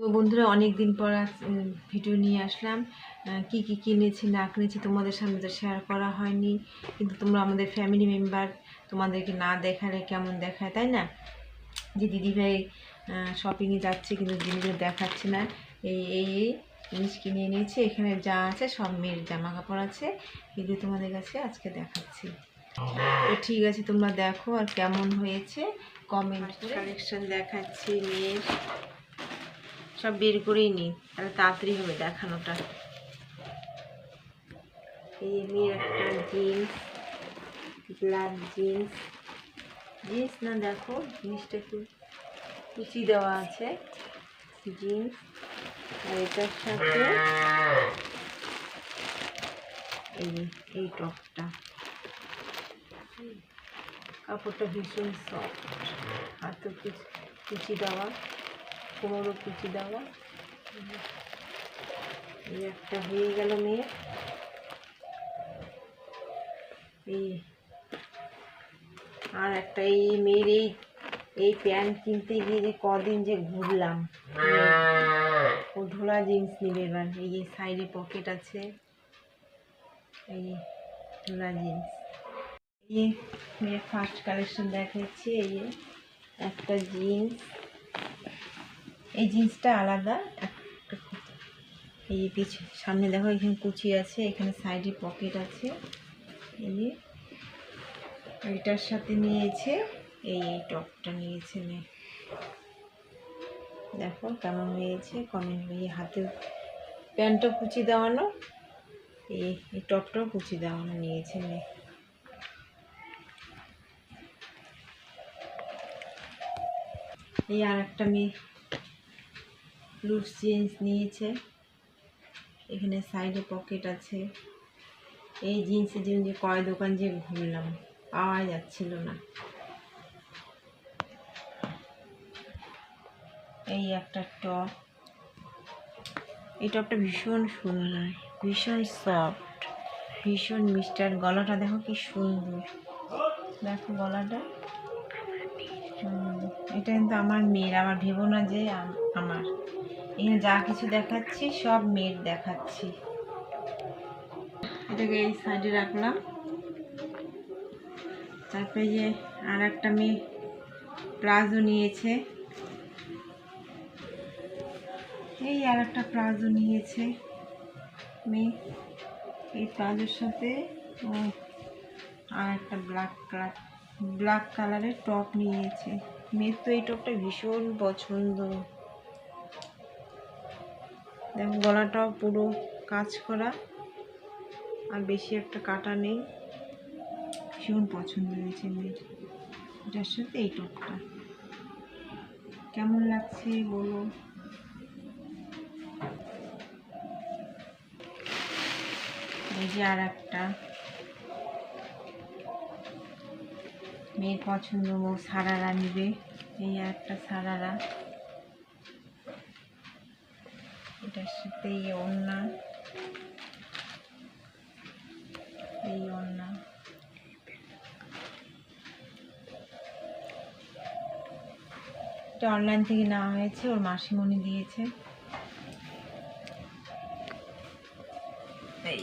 তো বন্ধুরা অনেক দিন পর ভিডিও নিয়ে আসলাম। কি কি কিনেছি, না কিনেছি তোমাদের সামনে তো শেয়ার করা হয়নি। কিন্তু তোমরা আমাদের ফ্যামিলি মেম্বার তোমাদেরকে না দেখালে কেমন দেখায়, তাই না? যে দিদিভাই শপিংয়ে যাচ্ছে কিন্তু জিনিসগুলো দেখাচ্ছে না। এই এই এই জিনিস কিনে এনেছি। এখানে যা আছে সব মেয়ের জামা কাপড় আছে এগুলো তোমাদের কাছে আজকে দেখাচ্ছি। তো ঠিক আছে, তোমরা দেখো আর কেমন হয়েছে। কমেন্ট করে কালেকশন দেখাচ্ছি মেয়ের। সব বের করেই নিই তাহলে তাড়াতাড়ি হবে দেখানোটা। এই যে একটা জিন্স ব্ল্যাক জিন্স জিন্স না, দেখো, জিনিসটা একটু কুচি দেওয়া আছে। জিন্স আর এটার সাথে এই এই টপটা। কাপড়টা ভীষণ সফট হাতে কুচি কুচি দেওয়া। কোমরও কুচি দেওয়া। এই একটা হয়ে গেল মেয়ে। এই আর একটা এই মেয়ের এই এই প্যান্ট কিনতে গিয়ে যে কদিন যে ঘুরলাম। ও ঢোলা জিন্স নেবে এবার। এই যে সাইডে পকেট আছে। এই ঢোলা জিন্স। এই যে মেয়ের ফার্স্ট কালেকশন দেখাচ্ছি। এই একটা জিন্স। এই জিন্সটা আলাদা এই পিছু সামনে দেখো এখানে কুচি আছে, এখানে সাইডে পকেট আছে। এই যে এটার সাথে নিয়েছে, এই এই টপটা নিয়েছে মেয়ে। দেখো কেমন হয়েছে কমেন্ট এই হাতে প্যান্টটা কুচি দেওয়ানো, এই এই টপটাও কুচি দেওয়ানো নিয়েছে মেয়ে। এই আর একটা মেয়ে লুজ জিন্স নিয়েছে। এখানে সাইডে পকেট আছে। এই জিন্সের জন্য যে কয় দোকান যে ঘুরলাম, পাওয়া যাচ্ছিল না। এই একটা টপ এই টপটা ভীষণ সুন্দর, ভীষণ সফট ভীষণ মিষ্টার গলাটা দেখো কি সুন্দর। দেখো গলাটা। এটা কিন্তু আমার মেয়ের, আমার ভেবো না যে আমার। এখানে যা কিছু দেখাচ্ছি, সব মেয়ের দেখাচ্ছি। এটাকে এই সাইডে রাখলাম। তারপরে যে আর একটা মেয়ে প্লাজো নিয়েছে। এই আর একটা প্লাজো নিয়েছে মেয়ে। এই প্লাজোর সাথে ও আর একটা ব্ল্যাক কালার ব্ল্যাক কালারের টপ নিয়েছে। মেয়ের তো এই টপটা ভীষণ পছন্দ। দেখো গলাটাও পুরো কাজ করা। আর বেশি একটা কাটা নেই। ভীষণ পছন্দ হয়েছে মেয়ের এটার সাথে এই টপটা। কেমন লাগছে বলো? এই যে আর একটা। মেয়ের পছন্দ সারারা নিবে। এই একটা সারারা। এটার সাথে এই ওড়না এই ওড়না এটা অনলাইন থেকে নেওয়া হয়েছে, ওর মাসিমণি দিয়েছে। এই।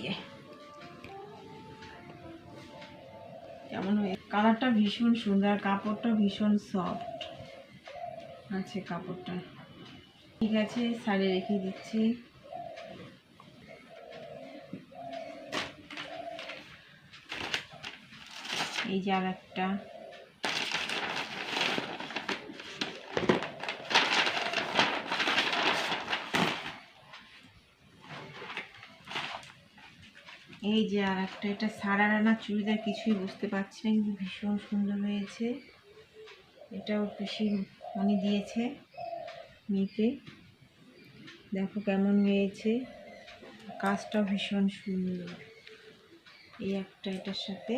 কেমন হয়ে কালারটা ভীষণ সুন্দর, কাপড়টা ভীষণ সফট আছে কাপড়টা। ঠিক আছে সাইডে রেখে দিচ্ছি। এই যে আর একটা এই যে আর একটা এটা সারারা না চুড়িদার, কিছুই বুঝতে পারছি না, কিন্তু ভীষণ সুন্দর হয়েছে। এটাও পিসি মনি দিয়েছে। মেয়েকে। দেখো কেমন হয়েছে। কাজটা ভীষণ সুন্দর। এই একটা এটার সাথে।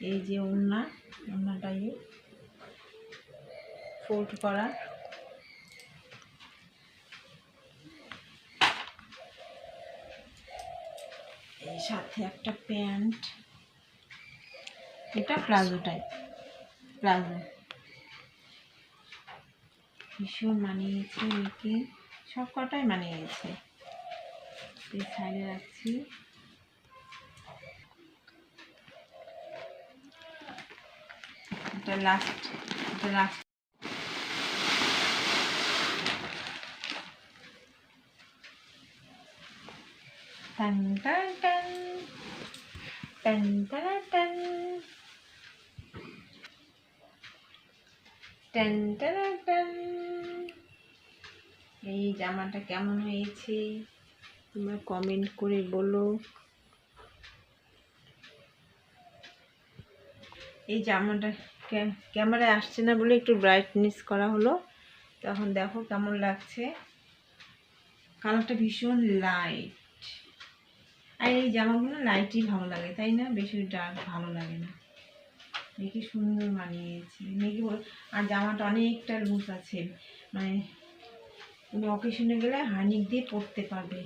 এই যে ওড়না ওড়নাটাই ফোল্ড করা। এই সাথে একটা প্যান্ট। এটা প্লাজো টাইপ প্লাজো। ভীষণ মানিয়েছে, মেয়েকে, সব কটাই মানিয়েছে। এই সাইডে রাখছি। এটা লাস্ট এটা লাস্ট টান টান টান টান টান টান টান এই জামাটা কেমন হয়েছে? তোমরা কমেন্ট করে বলো। এই জামাটা ক্যামেরায় আসছে না বলে একটু ব্রাইটনেস করা হলো। তখন দেখো কেমন লাগছে। কালারটা ভীষণ লাইট আর এই জামাগুলো লাইটই ভালো লাগে তাই না? বেশি ডার্ক ভালো লাগে না। দেখি সুন্দর মানিয়েছে। মেয়েকে আর জামাটা অনেকটা লুজ আছে। মানে তুমি অকেশনে গেলে হানিক দিয়ে পরতে পারবে।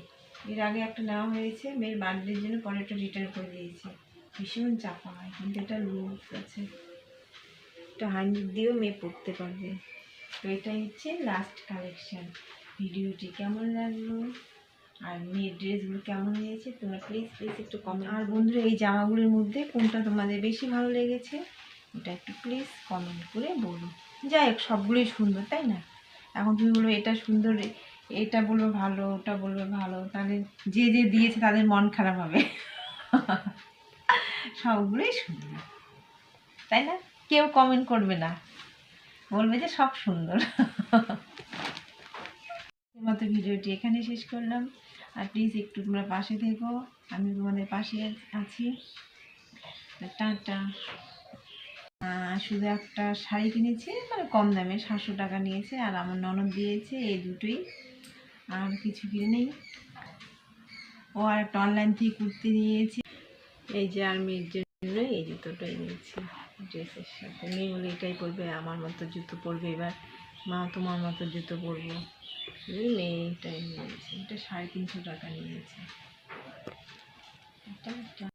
এর আগে একটা নেওয়া হয়েছে, মেয়ের বার্থডের জন্য পরে একটা রিটার্ন করে দিয়েছে। ভীষণ চাপা হয়, কিন্তু এটা লুজ আছে। এটা হানিক দিয়েও মেয়ে পরতে পারবে। তো এটাই হচ্ছে লাস্ট কালেকশান ভিডিওটি কেমন লাগল? আর মেয়ের ড্রেসগুলো কেমন হয়েছে? তোমরা প্লিজ প্লিজ একটু কমেন্ট আর বন্ধুরা এই জামাগুলোর মধ্যে কোনটা তোমাদের বেশি ভালো লেগেছে? এটা একটু প্লিজ কমেন্ট করে বলো। যাই হোক সবগুলোই সুন্দর তাই না? এখন তুমি বলবে এটা সুন্দর এটা বলবে ভালো ওটা বলবে ভালো। তাহলে যে যে দিয়েছে তাদের মন খারাপ হবে। সবগুলোই সুন্দর। তাই না? কেউ কমেন্ট করবে না। বলবে যে সব সুন্দর। মতো ভিডিওটি এখানে শেষ করলাম। আর প্লিজ একটু তোমরা পাশে থেকো। আমি তোমাদের পাশে আছি। টাটা। শুধু একটা শাড়ি কিনেছি মানে কম দামে, সাতশো টাকা নিয়েছে, আর আমার ননদ দিয়েছে এই দুটোই। আর কিছু কিনে নেই। ও আর একটা অনলাইন থেকে কুর্তি নিয়েছি। এই যে আর মেয়ের জন্য এই জুতোটাই নিয়েছি। ড্রেসের সাথে। মেয়ে বলে এটাই পরবে, আমার মতো জুতো পরবে। এবার মা তোমার মতো জুতো পরবো। এই টাইম নিয়েছে। এটা সাড়ে তিনশো টাকা নিয়েছে। এটা